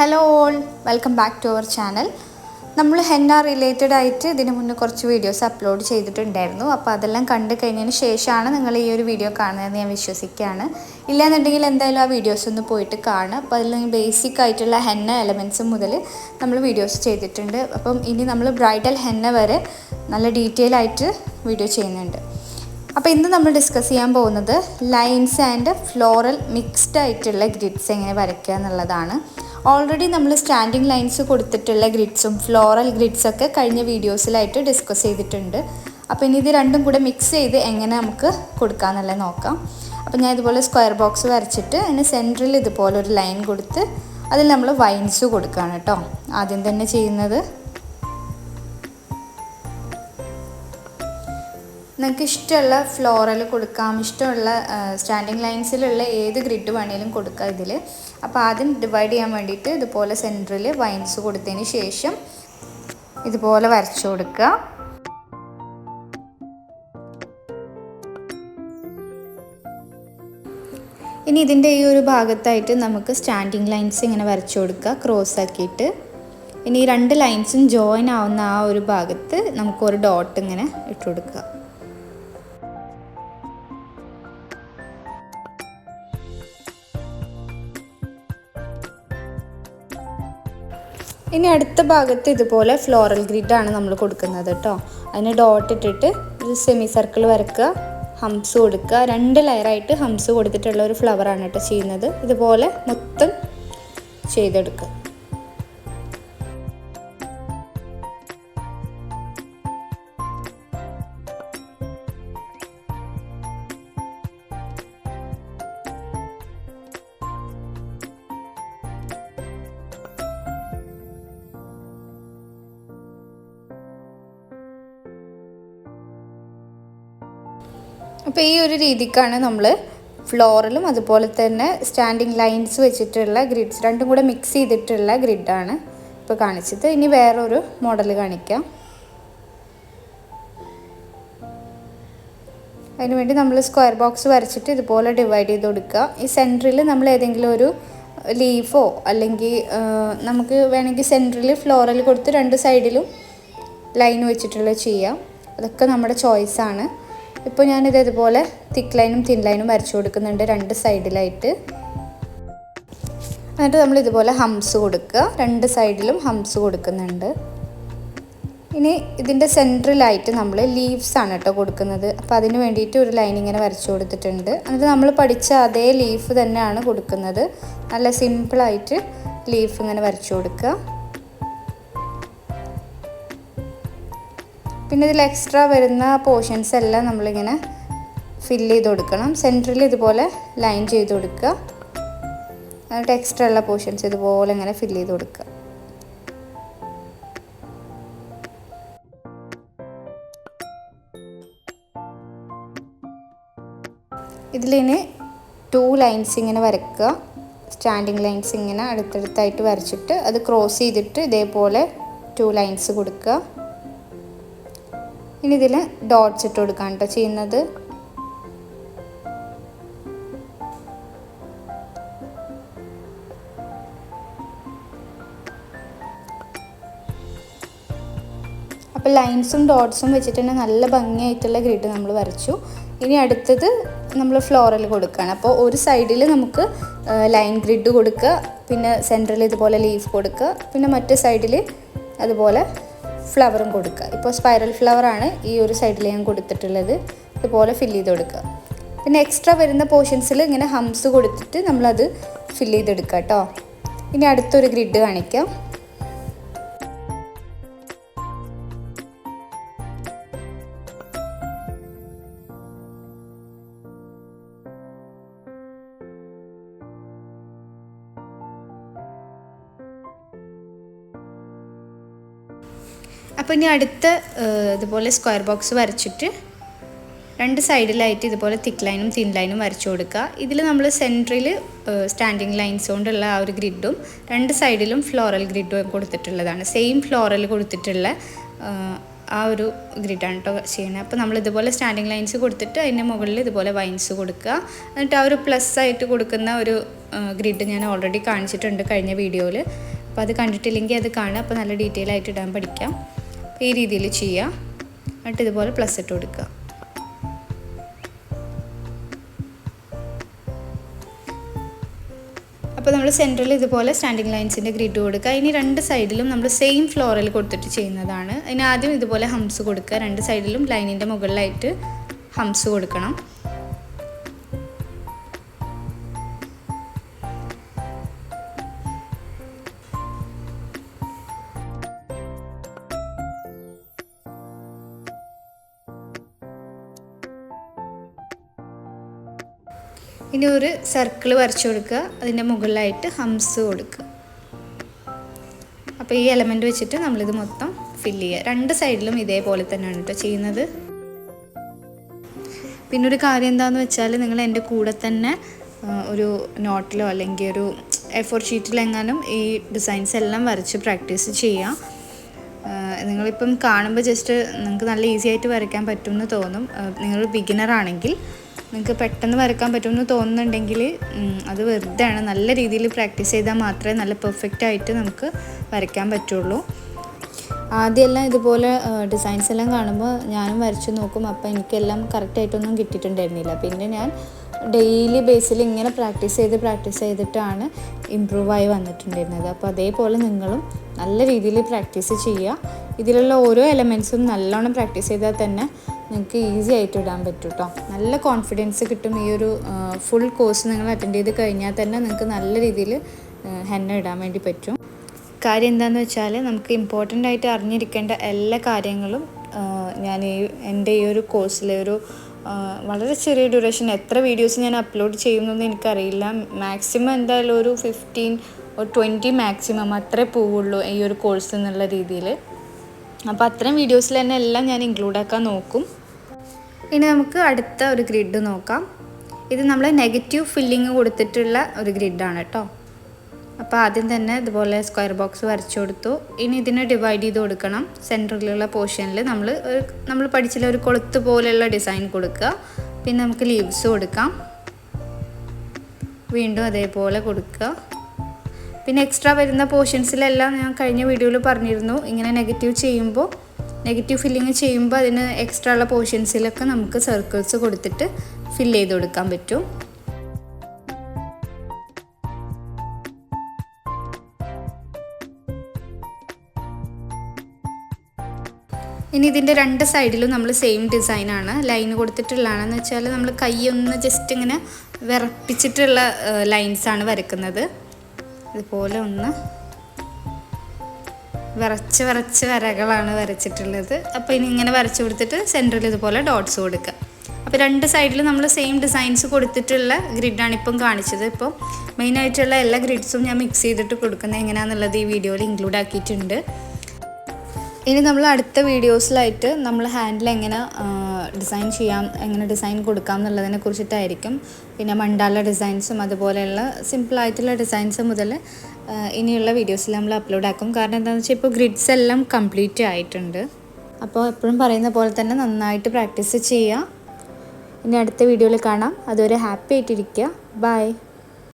Hello all welcome back to our channel നമ്മൾ henna related ആയിട്ട് ഇതിന് മുന്നേ കുറച്ച് വീഡിയോസ് അപ്ലോഡ് ചെയ്തിട്ടുണ്ടായിരുന്നു. അപ്പോൾ അതെല്ലാം കണ്ടു കഴിഞ്ഞതിന് ശേഷമാണ് നിങ്ങൾ ഈ ഒരു വീഡിയോ കാണുന്നതെന്ന് ഞാൻ വിശ്വസിക്കുകയാണ്. ഇല്ലാന്നുണ്ടെങ്കിൽ എന്തായാലും ആ വീഡിയോസ് ഒന്ന് പോയിട്ട് കാണുക. അപ്പോൾ അതിൽ ബേസിക് ആയിട്ടുള്ള ഹെന്ന എലമെന്റ്സ് മുതൽ നമ്മൾ വീഡിയോസ് ചെയ്തിട്ടുണ്ട്. അപ്പം ഇനി നമ്മൾ ബ്രൈഡൽ ഹെന്ന വരെ നല്ല ഡീറ്റെയിൽ ആയിട്ട് വീഡിയോ ചെയ്യുന്നുണ്ട്. അപ്പോൾ ഇന്ന് നമ്മൾ ഡിസ്കസ് ചെയ്യാൻ പോകുന്നത് ലൈൻസ് ആൻഡ് ഫ്ലോറൽ മിക്സ്ഡ് ആയിട്ടുള്ള ഗ്രിഡ്സ് എങ്ങനെ വരയ്ക്കുക എന്നുള്ളതാണ്. ഓൾറെഡി നമ്മൾ സ്റ്റാൻഡിങ് ലൈൻസ് കൊടുത്തിട്ടുള്ള ഗ്രിഡ്സും ഫ്ലോറൽ ഗ്രിഡ്സൊക്കെ കഴിഞ്ഞ വീഡിയോസിലായിട്ട് ഡിസ്കസ് ചെയ്തിട്ടുണ്ട്. അപ്പോൾ ഇനി ഇത് രണ്ടും കൂടെ മിക്സ് ചെയ്ത് എങ്ങനെ നമുക്ക് കൊടുക്കാമെന്നുള്ളത് നോക്കാം. അപ്പോൾ ഞാൻ ഇതുപോലെ സ്ക്വയർ ബോക്സ് വരച്ചിട്ട് അതിന് സെന്ററിൽ ഇതുപോലെ ഒരു ലൈൻ കൊടുത്ത് അതിൽ നമ്മൾ വൈൻസ് കൊടുക്കുകയാണ് കേട്ടോ. ആദ്യം തന്നെ ചെയ്യുന്നത്. നിങ്ങൾക്ക് ഇഷ്ടമുള്ള ഫ്ലോറൽ കൊടുക്കാം ഇഷ്ടമുള്ള സ്റ്റാൻഡിങ് ലൈൻസിലുള്ള ഏത് ഗ്രിഡ് വേണേലും കൊടുക്കാം ഇതിൽ അപ്പോൾ ആദ്യം ഡിവൈഡ് ചെയ്യാൻ വേണ്ടിയിട്ട് ഇതുപോലെ സെന്ററിൽ വൈൻസ് കൊടുത്തതിന് ശേഷം ഇതുപോലെ വരച്ചു കൊടുക്കുക. ഇനി ഇതിന്റെ ഈ ഒരു ഭാഗത്തായിട്ട് നമുക്ക് സ്റ്റാൻഡിങ് ലൈൻസ് ഇങ്ങനെ വരച്ചു കൊടുക്കുക ക്രോസ് ആക്കിയിട്ട്. ഇനി ഈ രണ്ട് ലൈൻസും ജോയിൻ ആവുന്ന ആ ഒരു ഭാഗത്ത് നമുക്കൊരു ഡോട്ട് ഇങ്ങനെ ഇട്ട് കൊടുക്കുക. ഇനി അടുത്ത ഭാഗത്ത് ഇതുപോലെ ഫ്ലോറൽ ഗ്രിഡാണ് നമ്മൾ കൊടുക്കുന്നത് കേട്ടോ അതിന് ഡോട്ട് ഇട്ടിട്ട് ഒരു സെമി സർക്കിൾ വരക്കുക ഹംസ് കൊടുക്കുക. രണ്ട് ലെയറായിട്ട് ഹംസ് കൊടുത്തിട്ടുള്ള ഒരു ഫ്ലവറാണ് കേട്ടോ ചെയ്യുന്നത്. ഇതുപോലെ മൊത്തം ചെയ്തെടുക്കുക. അപ്പോൾ ഈ ഒരു രീതിക്കാണ് നമ്മൾ ഫ്ലോറിലും അതുപോലെ തന്നെ സ്റ്റാൻഡിങ് ലൈൻസ് വെച്ചിട്ടുള്ള ഗ്രിഡ്സ് രണ്ടും കൂടെ മിക്സ് ചെയ്തിട്ടുള്ള ഗ്രിഡാണ് ഇപ്പോൾ കാണിച്ചത്. ഇനി വേറൊരു മോഡൽ കാണിക്കാം. അതിനുവേണ്ടി നമ്മൾ സ്ക്വയർ ബോക്സ് വരച്ചിട്ട് ഇതുപോലെ ഡിവൈഡ് ചെയ്ത് കൊടുക്കുക. ഈ സെന്ററിൽ നമ്മൾ ഏതെങ്കിലും ഒരു ലീഫോ അല്ലെങ്കിൽ നമുക്ക് വേണമെങ്കിൽ സെന്ററിൽ ഫ്ലോറൽ കൊടുത്ത് രണ്ട് സൈഡിലും ലൈൻ വെച്ചിട്ടുള്ള ചെയ്യാം. അതൊക്കെ നമ്മുടെ ചോയ്സാണ് ഇപ്പോൾ ഞാനിത് ഇതുപോലെ തിക്ക് ലൈനും തിൻ ലൈനും വരച്ചു കൊടുക്കുന്നുണ്ട് രണ്ട് സൈഡിലായിട്ട് എന്നിട്ട് നമ്മൾ ഇതുപോലെ ഹംസ് കൊടുക്കുക. രണ്ട് സൈഡിലും ഹംസ് കൊടുക്കുന്നുണ്ട്. ഇനി ഇതിന്റെ സെന്ററിലായിട്ട് നമ്മൾ ലീവ്സ് ആണ് കേട്ടോ കൊടുക്കുന്നത്. അപ്പോൾ അതിന് വേണ്ടിയിട്ട് ഒരു ലൈൻ ഇങ്ങനെ വരച്ചു കൊടുത്തിട്ടുണ്ട്. എന്നിട്ട് നമ്മൾ പഠിച്ച അതേ ലീഫ് തന്നെയാണ് കൊടുക്കുന്നത്. നല്ല സിമ്പിളായിട്ട് ലീഫ് ഇങ്ങനെ വരച്ചു കൊടുക്കുക. പിന്നെ ഇതിൽ എക്സ്ട്രാ വരുന്ന പോർഷൻസ് എല്ലാം നമ്മളിങ്ങനെ ഫില്ല് ചെയ്ത് കൊടുക്കണം. സെന്ററിൽ ഇതുപോലെ ലൈൻ ചെയ്ത് കൊടുക്കുക. എന്നിട്ട് എക്സ്ട്രാ ഉള്ള പോർഷൻസ് ഇതുപോലെ ഇങ്ങനെ ഫില്ല് ചെയ്ത് കൊടുക്കുക. ഇതിലിനി ടു ലൈൻസ് ഇങ്ങനെ വരയ്ക്കുക. സ്റ്റാൻഡിങ് ലൈൻസ് ഇങ്ങനെ അടുത്തടുത്തായിട്ട് വരച്ചിട്ട് അത് ക്രോസ് ചെയ്തിട്ട് ഇതേപോലെ ടു ലൈൻസ് കൊടുക്കുക. ഇനി ഇതിൽ ഡോട്ട്സ് ഇട്ട് കൊടുക്കാൻ കേട്ടോ ചെയ്യുന്നത്. അപ്പോൾ ലൈൻസും ഡോട്ട്സും വെച്ചിട്ട് തന്നെ നല്ല ഭംഗിയായിട്ടുള്ള ഗ്രിഡ് നമ്മൾ വരച്ചു. ഇനി അടുത്തത് നമ്മൾ ഫ്ലോറൽ കൊടുക്കുകയാണ്. അപ്പോൾ ഒരു സൈഡിൽ നമുക്ക് ലൈൻ ഗ്രിഡ് കൊടുക്കുക പിന്നെ സെന്ററിൽ ഇതുപോലെ ലീഫ് കൊടുക്കുക പിന്നെ മറ്റേ സൈഡിൽ അതുപോലെ ഫ്ലവറും കൊടുക്കുക. ഇപ്പോൾ സ്പൈറൽ ഫ്ലവറാണ് ഈ ഒരു സൈഡിൽ ഞാൻ കൊടുത്തിട്ടുള്ളത്. ഇതുപോലെ ഫില്ല് ചെയ്ത് കൊടുക്കുക. പിന്നെ എക്സ്ട്രാ വരുന്ന പോർഷൻസിൽ ഇങ്ങനെ ഹംസ് കൊടുത്തിട്ട് നമ്മളത് ഫില്ല് ചെയ്തെടുക്കുക കേട്ടോ ഇനി അടുത്തൊരു ഗ്രിഡ് കാണിക്കാം. അപ്പോൾ ഇനി അടുത്ത ഇതുപോലെ സ്ക്വയർ ബോക്സ് വരച്ചിട്ട് രണ്ട് സൈഡിലായിട്ട് ഇതുപോലെ തിക്ക് ലൈനും തിൻ ലൈനും വരച്ചു കൊടുക്കുക. ഇതിൽ നമ്മൾ സെന്ററിൽ സ്റ്റാൻഡിങ് ലൈൻസ് കൊണ്ടുള്ള ആ ഒരു ഗ്രിഡും രണ്ട് സൈഡിലും ഫ്ലോറൽ ഗ്രിഡും കൊടുത്തിട്ടുള്ളതാണ്. സെയിം ഫ്ലോറൽ കൊടുത്തിട്ടുള്ള ആ ഒരു ഗ്രിഡാണ് കേട്ടോ ചെയ്യണത് അപ്പോൾ നമ്മൾ ഇതുപോലെ സ്റ്റാൻഡിങ് ലൈൻസ് കൊടുത്തിട്ട് അതിന്റെ മുകളിൽ ഇതുപോലെ വൈൻസ് കൊടുക്കുക. എന്നിട്ട് ആ ഒരു പ്ലസ് ആയിട്ട് കൊടുക്കുന്ന ഒരു ഗ്രിഡ് ഞാൻ ഓൾറെഡി കാണിച്ചിട്ടുണ്ട് കഴിഞ്ഞ വീഡിയോയിൽ അപ്പോൾ അത് കണ്ടിട്ടില്ലെങ്കിൽ അത് കാണുക. അപ്പോൾ നല്ല ഡീറ്റെയിൽ ആയിട്ട് ഇടാൻ പഠിക്കാം. ഈ രീതിയിൽ ചെയ്യുക. എന്നിട്ട് ഇതുപോലെ പ്ലസ് ഇട്ട് കൊടുക്കുക. അപ്പോൾ നമ്മൾ സെന്ററിൽ ഇതുപോലെ സ്റ്റാൻഡിങ് ലൈൻസിന്റെ ഗ്രിഡ് കൊടുക്കുക. ഇനി രണ്ട് സൈഡിലും നമ്മൾ സെയിം ഫ്ലോറിൽ കൊടുത്തിട്ട് ചെയ്യുന്നതാണ്. ഇനി ആദ്യം ഇതുപോലെ ഹംസ് കൊടുക്കുക. രണ്ട് സൈഡിലും ലൈനിന്റെ മുകളിലായിട്ട് ഹംസ് കൊടുക്കണം. ഇനി ഒരു സർക്കിൾ വരച്ചു കൊടുക്കുക. അതിന്റെ മുകളിലായിട്ട് ഹംസ് കൊടുക്കുക. അപ്പോൾ ഈ എലമെന്റ് വെച്ചിട്ട് നമ്മളിത് മൊത്തം ഫില്ല് ചെയ്യുക. രണ്ട് സൈഡിലും ഇതേപോലെ തന്നെയാണ് കേട്ടോ ചെയ്യുന്നത്. പിന്നെ ഒരു കാര്യം എന്താണെന്ന് വെച്ചാൽ നിങ്ങൾ എന്റെ കൂടെ തന്നെ ഒരു നോട്ടിലോ അല്ലെങ്കിൽ ഒരു എ ഫോർ ഷീറ്റിലെങ്ങാനും ഈ ഡിസൈൻസ് എല്ലാം വരച്ച് പ്രാക്ടീസ് ചെയ്യാം. നിങ്ങളിപ്പം കാണുമ്പോൾ ജസ്റ്റ് നിങ്ങൾക്ക് നല്ല ഈസി ആയിട്ട് വരയ്ക്കാൻ പറ്റുമെന്ന് തോന്നും. നിങ്ങൾ ബിഗിനർ ആണെങ്കിൽ നിങ്ങൾക്ക് പെട്ടെന്ന് വരക്കാൻ പറ്റുമെന്ന് തോന്നുന്നുണ്ടെങ്കിൽ അത് വെറുതെ ആണ് നല്ല രീതിയിൽ പ്രാക്ടീസ് ചെയ്താൽ മാത്രമേ നല്ല പെർഫെക്റ്റ് ആയിട്ട് നമുക്ക് വരയ്ക്കാൻ പറ്റുള്ളൂ. ആദ്യമെല്ലാം ഇതുപോലെ ഡിസൈൻസ് എല്ലാം കാണുമ്പോൾ ഞാനും വരച്ചു നോക്കും. അപ്പോൾ എനിക്കെല്ലാം കറക്റ്റായിട്ടൊന്നും കിട്ടിയിട്ടുണ്ടായിരുന്നില്ല. പിന്നെ ഞാൻ ഡെയിലി ബേസിൽ ഇങ്ങനെ പ്രാക്ടീസ് ചെയ്ത് പ്രാക്ടീസ് ചെയ്തിട്ടാണ് ഇമ്പ്രൂവ് ആയി വന്നിട്ടുണ്ടായിരുന്നത്. അപ്പോൾ അതേപോലെ നിങ്ങളും നല്ല രീതിയിൽ പ്രാക്ടീസ് ചെയ്യുക. ഇതിലുള്ള ഓരോ എലമെൻസും നല്ലോണം പ്രാക്ടീസ് ചെയ്താൽ തന്നെ നിങ്ങൾക്ക് ഈസി ആയിട്ട് ഇടാൻ പറ്റും കേട്ടോ നല്ല കോൺഫിഡൻസ് കിട്ടും ഈ ഒരു ഫുൾ കോഴ്സ് നിങ്ങൾ അറ്റൻഡ് ചെയ്ത് കഴിഞ്ഞാൽ തന്നെ നിങ്ങൾക്ക് നല്ല രീതിയിൽ ഹെന്ന ഇടാൻ വേണ്ടി പറ്റും. കാര്യം എന്താണെന്ന് വെച്ചാൽ നമുക്ക് ഇമ്പോർട്ടന്റ് ആയിട്ട് അറിഞ്ഞിരിക്കേണ്ട എല്ലാ കാര്യങ്ങളും ഞാൻ ഈ എന്റെ ഈ ഒരു കോഴ്സിലെ ഒരു വളരെ ചെറിയ ഡ്യൂറേഷൻ എത്ര വീഡിയോസ് ഞാൻ അപ്ലോഡ് ചെയ്യുന്നതെന്ന് എനിക്കറിയില്ല. മാക്സിമം എന്തായാലും ഒരു ഫിഫ്റ്റീൻ ഒരു ട്വന്റി മാക്സിമം അത്രേ പോവുള്ളൂ ഈ ഒരു കോഴ്സ് എന്നുള്ള രീതിയിൽ. അപ്പോൾ അത്രയും വീഡിയോസിൽ തന്നെ എല്ലാം ഞാൻ ഇൻക്ലൂഡ് ആക്കാൻ നോക്കും. ഇനി നമുക്ക് അടുത്ത ഒരു ഗ്രിഡ് നോക്കാം. ഇത് നമ്മൾ നെഗറ്റീവ് ഫില്ലിങ് കൊടുത്തിട്ടുള്ള ഒരു ഗ്രിഡാണ് കേട്ടോ അപ്പോൾ ആദ്യം തന്നെ ഇതുപോലെ സ്ക്വയർ ബോക്സ് വരച്ചു കൊടുത്തു. ഇനി ഇതിനെ ഡിവൈഡ് ചെയ്ത് കൊടുക്കണം. സെന്ററിലുള്ള പോർഷനിൽ നമ്മൾ ഒരു നമ്മൾ പഠിച്ചില്ല ഒരു കൊളുത്ത് പോലെയുള്ള ഡിസൈൻ കൊടുക്കുക. പിന്നെ നമുക്ക് ലീവ്സ് കൊടുക്കാം. വീണ്ടും അതേപോലെ കൊടുക്കുക. പിന്നെ എക്സ്ട്രാ വരുന്ന പോർഷൻസിലെല്ലാം ഞാൻ കഴിഞ്ഞ വീഡിയോയിൽ പറഞ്ഞിരുന്നു. ഇങ്ങനെ നെഗറ്റീവ് ചെയ്യുമ്പോൾ നെഗറ്റീവ് ഫില്ലിങ് ചെയ്യുമ്പോൾ അതിന് എക്സ്ട്രാ ഉള്ള പോർഷൻസിലൊക്കെ നമുക്ക് സർക്കിൾസ് കൊടുത്തിട്ട് ഫില്ല് ചെയ്ത് കൊടുക്കാൻ പറ്റും. ഇനി ഇതിന്റെ രണ്ട് സൈഡിലും നമ്മൾ സെയിം ഡിസൈൻ ആണ്. ലൈൻ കൊടുത്തിട്ടുള്ളതാണെന്ന് വെച്ചാൽ നമ്മൾ കൈ ഒന്ന് ജസ്റ്റ് ഇങ്ങനെ വിറപ്പിച്ചിട്ടുള്ള ലൈൻസാണ് വരക്കുന്നത്. ഇതുപോലെ ഒന്ന് വിറച്ച് വിറച്ച് വരകളാണ് വരച്ചിട്ടുള്ളത്. അപ്പോൾ ഇനി ഇങ്ങനെ വരച്ച് കൊടുത്തിട്ട് സെന്ററിൽ ഇതുപോലെ ഡോട്ട്സ് കൊടുക്കുക. അപ്പോൾ രണ്ട് സൈഡിൽ നമ്മൾ സെയിം ഡിസൈൻസ് കൊടുത്തിട്ടുള്ള ഗ്രിഡാണ് ഇപ്പം കാണിച്ചത്. ഇപ്പോൾ മെയിനായിട്ടുള്ള എല്ലാ ഗ്രിഡ്സും ഞാൻ മിക്സ് ചെയ്തിട്ട് കൊടുക്കുന്നത് എങ്ങനെയാണെന്നുള്ളത് ഈ വീഡിയോയിൽ ഇൻക്ലൂഡ് ആക്കിയിട്ടുണ്ട്. ഇനി നമ്മൾ അടുത്ത വീഡിയോസിലായിട്ട് നമ്മൾ ഹാൻഡിൽ എങ്ങനെ ഡിസൈൻ ചെയ്യാം എങ്ങനെ ഡിസൈൻ കൊടുക്കാം എന്നുള്ളതിനെ കുറിച്ചിട്ടായിരിക്കും. പിന്നെ മണ്ടാല ഡിസൈൻസും അതുപോലെയുള്ള സിമ്പിളായിട്ടുള്ള ഡിസൈൻസ് മുതൽ ഇനിയുള്ള വീഡിയോസിൽ നമ്മൾ അപ്ലോഡ് ആക്കും. കാരണം എന്താണെന്ന് വെച്ചാൽ ഇപ്പോൾ ഗ്രിഡ്സ് എല്ലാം കംപ്ലീറ്റ് ആയിട്ടുണ്ട്. അപ്പോൾ എപ്പോഴും പറയുന്ന പോലെ തന്നെ നന്നായിട്ട് പ്രാക്ടീസ് ചെയ്യുക ഇനി അടുത്ത വീഡിയോയിൽ കാണാം. അതുവരെ ഹാപ്പി ആയിട്ടിരിക്കുക. ബൈ